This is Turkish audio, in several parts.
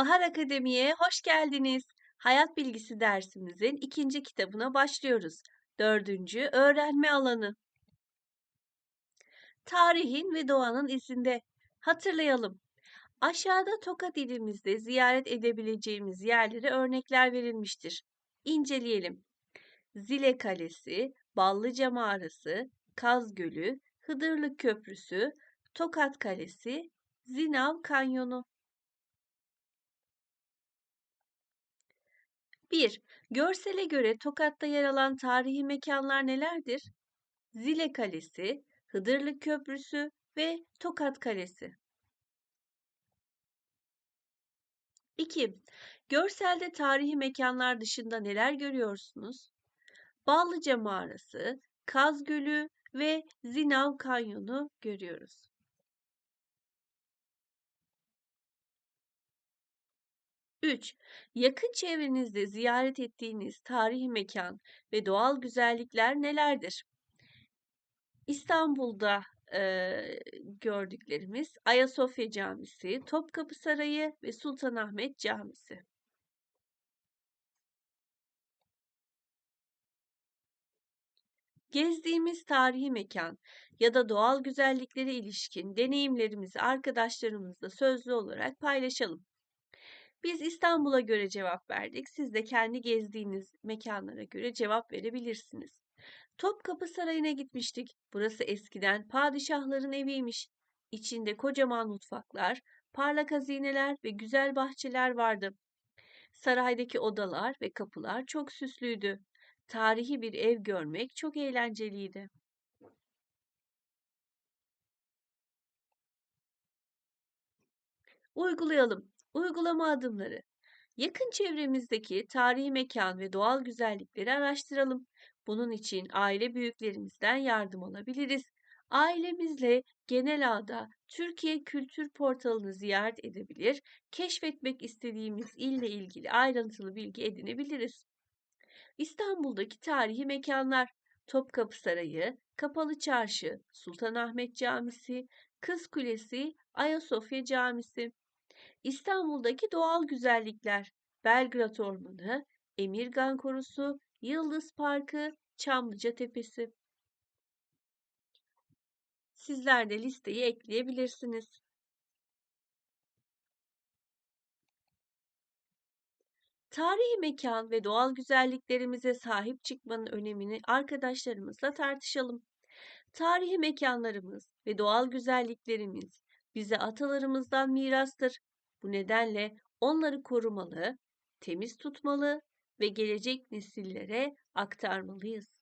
Bahar Akademi'ye hoş geldiniz. Hayat bilgisi dersimizin ikinci kitabına başlıyoruz. Dördüncü öğrenme alanı. Tarihin ve doğanın izinde. Hatırlayalım. Aşağıda Tokat ilimizde ziyaret edebileceğimiz yerlere örnekler verilmiştir. İnceleyelim. Zile Kalesi, Ballıca Mağarası, Kaz Gölü, Hıdırlık Köprüsü, Tokat Kalesi, Zinav Kanyonu. 1. Görsele göre Tokat'ta yer alan tarihi mekanlar nelerdir? Zile Kalesi, Hıdırlık Köprüsü ve Tokat Kalesi. 2. Görselde tarihi mekanlar dışında neler görüyorsunuz? Ballıca Mağarası, Kaz Gölü ve Zinav Kanyonu görüyoruz. 3. Yakın çevrenizde ziyaret ettiğiniz tarihi mekan ve doğal güzellikler nelerdir? İstanbul'da e, gördüklerimiz Ayasofya Camisi, Topkapı Sarayı ve Sultanahmet Camisi. Gezdiğimiz tarihi mekan ya da doğal güzelliklere ilişkin deneyimlerimizi arkadaşlarımızla sözlü olarak paylaşalım. Biz İstanbul'a göre cevap verdik. Siz de kendi gezdiğiniz mekanlara göre cevap verebilirsiniz. Topkapı Sarayı'na gitmiştik. Burası eskiden padişahların eviymiş. İçinde kocaman mutfaklar, parlak hazineler ve güzel bahçeler vardı. Saraydaki odalar ve kapılar çok süslüydü. Tarihi bir ev görmek çok eğlenceliydi. Uygulayalım. Uygulama adımları. Yakın çevremizdeki tarihi mekan ve doğal güzellikleri araştıralım. Bunun için aile büyüklerimizden yardım alabiliriz. Ailemizle genel ağda Türkiye Kültür Portalı'nı ziyaret edebilir, keşfetmek istediğimiz ille ilgili ayrıntılı bilgi edinebiliriz. İstanbul'daki tarihi mekanlar Topkapı Sarayı, Kapalı Çarşı, Sultanahmet Camisi, Kız Kulesi, Ayasofya Camisi. İstanbul'daki doğal güzellikler Belgrad Ormanı, Emirgan Korusu, Yıldız Parkı, Çamlıca Tepesi. Sizler de listeyi ekleyebilirsiniz. Tarihi mekan ve doğal güzelliklerimize sahip çıkmanın önemini arkadaşlarımızla tartışalım. Tarihi mekanlarımız ve doğal güzelliklerimiz bize atalarımızdan mirastır. Bu nedenle onları korumalı, temiz tutmalı ve gelecek nesillere aktarmalıyız.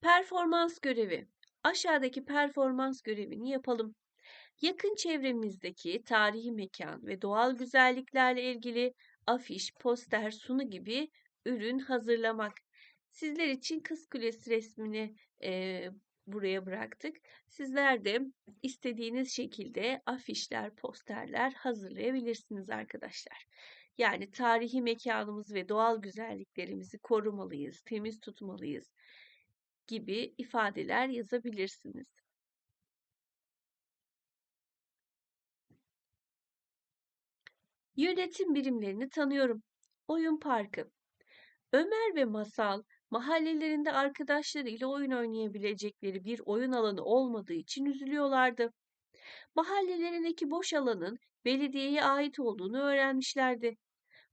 Performans görevi. Aşağıdaki performans görevini yapalım. Yakın çevremizdeki tarihi mekan ve doğal güzelliklerle ilgili afiş, poster, sunu gibi ürün hazırlamak. Sizler için Kız Kulesi resmini e, buraya bıraktık. Sizler de istediğiniz şekilde afişler, posterler hazırlayabilirsiniz arkadaşlar. Yani tarihi mekanımız ve doğal güzelliklerimizi korumalıyız, temiz tutmalıyız gibi ifadeler yazabilirsiniz. Yönetim birimlerini tanıyorum. Oyun parkı. Ömer ve Masal mahallelerinde arkadaşlarıyla oyun oynayabilecekleri bir oyun alanı olmadığı için üzülüyorlardı. Mahallelerindeki boş alanın belediyeye ait olduğunu öğrenmişlerdi.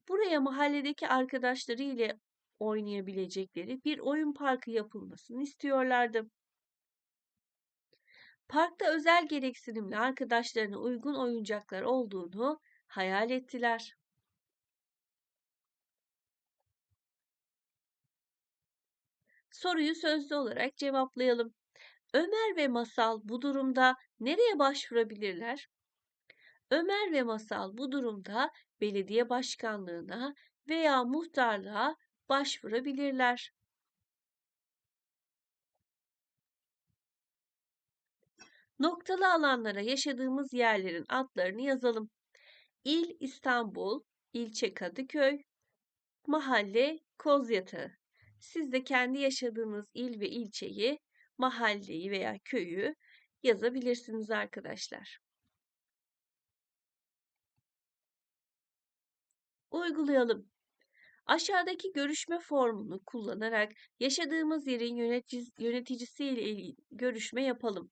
Buraya mahalledeki arkadaşları ile oynayabilecekleri bir oyun parkı yapılmasını istiyorlardı. Parkta özel gereksinimli arkadaşlarına uygun oyuncaklar olduğunu hayal ettiler. Soruyu sözlü olarak cevaplayalım. Ömer ve Masal bu durumda nereye başvurabilirler? Ömer ve Masal bu durumda belediye başkanlığına veya muhtarlığa başvurabilirler. Noktalı alanlara yaşadığımız yerlerin adlarını yazalım. İl İstanbul, ilçe Kadıköy, mahalle Kozyatağı. Siz de kendi yaşadığınız il ve ilçeyi, mahalleyi veya köyü yazabilirsiniz arkadaşlar. Uygulayalım. Aşağıdaki görüşme formunu kullanarak yaşadığımız yerin yöneticisiyle görüşme yapalım.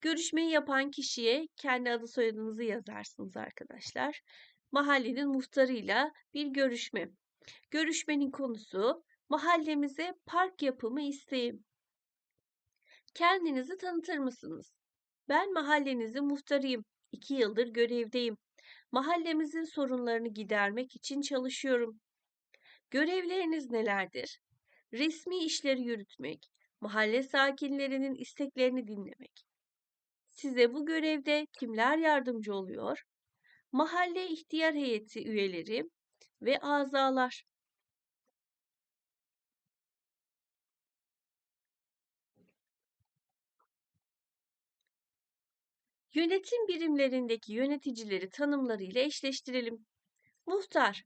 Görüşmeyi yapan kişiye kendi adı soyadınızı yazarsınız arkadaşlar. Mahallenin muhtarıyla bir görüşme. Görüşmenin konusu mahallemize park yapımı isteğim. Kendinizi tanıtır mısınız? Ben mahallenizin muhtarıyım. İki yıldır görevdeyim. Mahallemizin sorunlarını gidermek için çalışıyorum. Görevleriniz nelerdir? Resmi işleri yürütmek, mahalle sakinlerinin isteklerini dinlemek. Size bu görevde kimler yardımcı oluyor? Mahalle ihtiyar heyeti üyeleri ve azalar. Yönetim birimlerindeki yöneticileri tanımlarıyla eşleştirelim. Muhtar,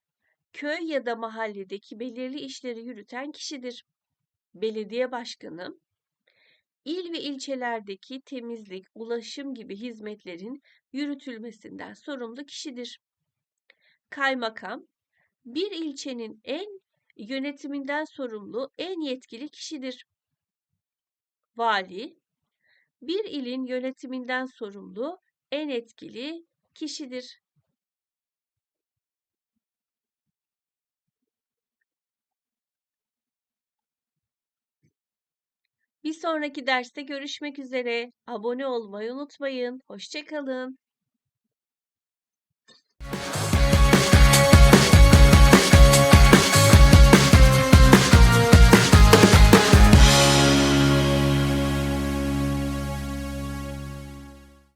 köy ya da mahalledeki belirli işleri yürüten kişidir. Belediye başkanı, il ve ilçelerdeki temizlik, ulaşım gibi hizmetlerin yürütülmesinden sorumlu kişidir. Kaymakam, bir ilçenin en yönetiminden sorumlu en yetkili kişidir. Vali, bir ilin yönetiminden sorumlu en etkili kişidir. Bir sonraki derste görüşmek üzere. Abone olmayı unutmayın. Hoşçakalın.